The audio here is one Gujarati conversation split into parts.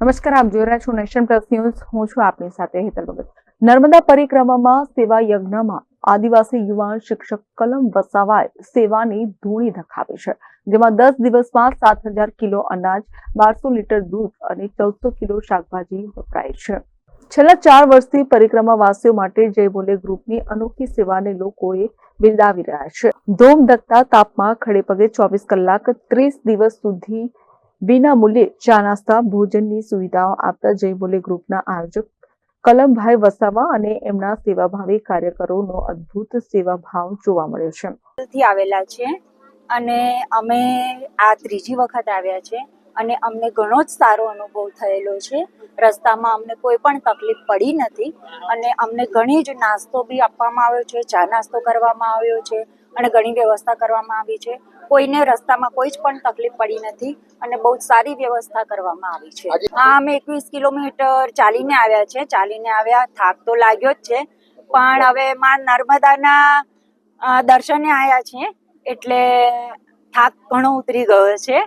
નમસ્કાર, આપ જોઈ રહ્યા છો નેશન પ્લસ ન્યૂઝ. હું છું આપની સાથે હેતલ ભગત. નર્મદા પરિક્રમામાં સેવા યજ્ઞમાં આદિવાસી યુવાન શિક્ષક કલમ વસાવાએ સેવાની ધૂણી ધખાવી છે, જેમાં દસ દિવસમાં સાત હજાર કિલો અનાજ, બારસો લીટર દૂધ અને ચૌદસો કિલો શાકભાજી વપરાય છે. છેલ્લા ચાર વર્ષથી પરિક્રમાવાસીઓ માટે જય બોલે ગ્રુપની અનોખી સેવાને લોકોએ બિરદાવી રહ્યા છે. ધોમ ધકતા તાપમાં ખડે પગે ચોવીસ કલાક ત્રીસ દિવસ સુધી વિના મૂલ્યે ચા નાસ્તા, ભોજનની સુવિધાઓ આપતા જય બોલે ગ્રુપના આયોજક કલમભાઈ વસાવા અને એમના સેવાભાવી કાર્યકરોનો અદ્ભુત સેવાભાવ જોવા મળ્યો છે. આવેલા છે અને અમે આ ત્રીજી વખત આવ્યા છે અને અમને ઘણો જ સારો અનુભવ થયેલો છે. રસ્તામાં અમને કોઈ પણ તકલીફ પડી નથી અને અમને ઘણી જ નાસ્તો બી આપવામાં આવ્યો છે, ચા નાસ્તો કરવામાં આવ્યો છે અને ઘણી વ્યવસ્થા કરવામાં આવી છે. કોઈને રસ્તામાં કોઈ જ પણ તકલીફ પડી નથી અને બહુ જ સારી વ્યવસ્થા કરવામાં આવી છે. હા અમે એકવીસ કિલોમીટર ચાલીને આવ્યા છે. ચાલીને આવ્યા થાક તો લાગ્યો જ છે. પણ હવે માં નર્મદાના દર્શને આવ્યા છીએ એટલે થાક ઘણો ઉતરી ગયો છે.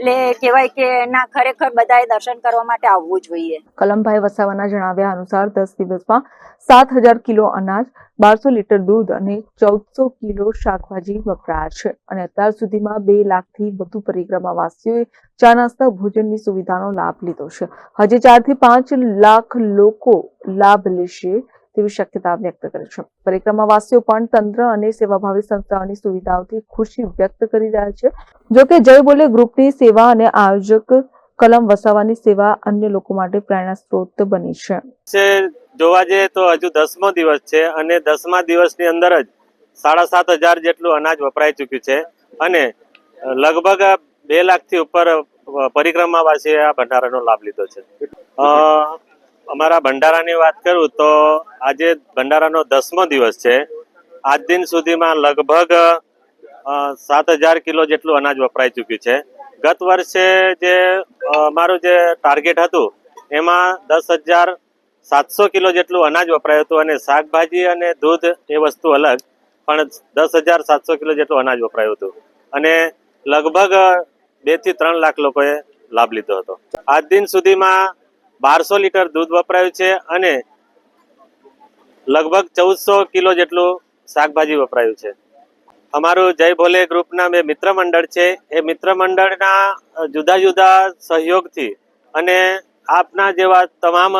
એટલે કહેવાય કે ના, ખરેખર બધાએ દર્શન કરવા માટે આવવું જોઈએ. કલમભાઈ વસાવાના જણાવ્યા અનુસાર દસ દિવસમાં સાત હજાર કિલો અનાજ, બારસો લીટર દૂધ અને ચૌદસો કિલો શાકભાજી વપરાયા છે. અને અત્યાર સુધીમાં બે લાખથી વધુ પરિક્રમાવાસીઓએ ચા નાસ્તા, ભોજનની સુવિધાનો લાભ લીધો છે. હજી ચારથી પાંચ લાખ લોકો લાભ લેશે તેવી શક્યતા વ્યક્ત કરી છે. પરિક્રમાવાસીઓ પણ તંત્ર અને સેવાભાવી સંસ્થાઓની સુવિધાઓથી ખુશી વ્યક્ત કરી રહ્યા છે. જોકે જય બોલે ગ્રુપની સેવા અને આયોજક કલમ વસાવાની સેવા અન્ય લોકો માટે પ્રેરણા સ્ત્રોત બની છે. જોવા જઈએ તો હજુ દસમો દિવસ છે અને દસમા દિવસની અંદર જ સાડા સાત હજાર જેટલું અનાજ વપરાઈ ચૂક્યું છે અને લગભગ બે લાખથી ઉપર પરિક્રમાવાસીએ આ ભંડારાનો લાભ લીધો છે. અમારા ભંડારાની વાત કરું તો આજે ભંડારાનો દસમો દિવસ છે. આજ દિન સુધીમાં લગભગ સાત હજાર કિલો જેટલું અનાજ વપરાઈ ચૂક્યું છે. ગત વર્ષે જે અમારું જે ટાર્ગેટ હતું, એમાં દસ હજાર સાતસો કિલો જેટલું અનાજ વપરાયું હતું અને શાકભાજી અને દૂધ એ વસ્તુ અલગ, પણ દસ હજાર સાતસો કિલો જેટલું અનાજ વપરાયું હતું. અને લગભગ બેથી ત્રણ લાખ લોકોએ લાભ લીધો હતો. આજ દિન સુધીમાં બારસો લીટર દૂધ વપરાયું છે અને લગભગ ચૌદસો કિલો જેટલું શાકભાજી વપરાયું છે. અમારું જય ભોલે ગ્રુપના બે મિત્ર મંડળ છે. એ મિત્ર મંડળના જુદા જુદા સહયોગથી અને આપના જેવા તમામ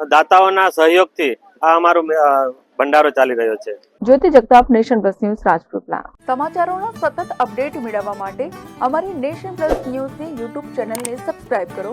દાતાઓના સહયોગથી આ અમારું ભંડારો ચાલી રહ્યો છે. Jyoti Jagtap Nation Plus News Rajpipla સમાચારોનો સતત અપડેટ મેળવવા માટે અમારી નેશન પ્લસ ન્યૂઝની યુટ્યુબ ચેનલને સબસ્ક્રાઇબ કરો.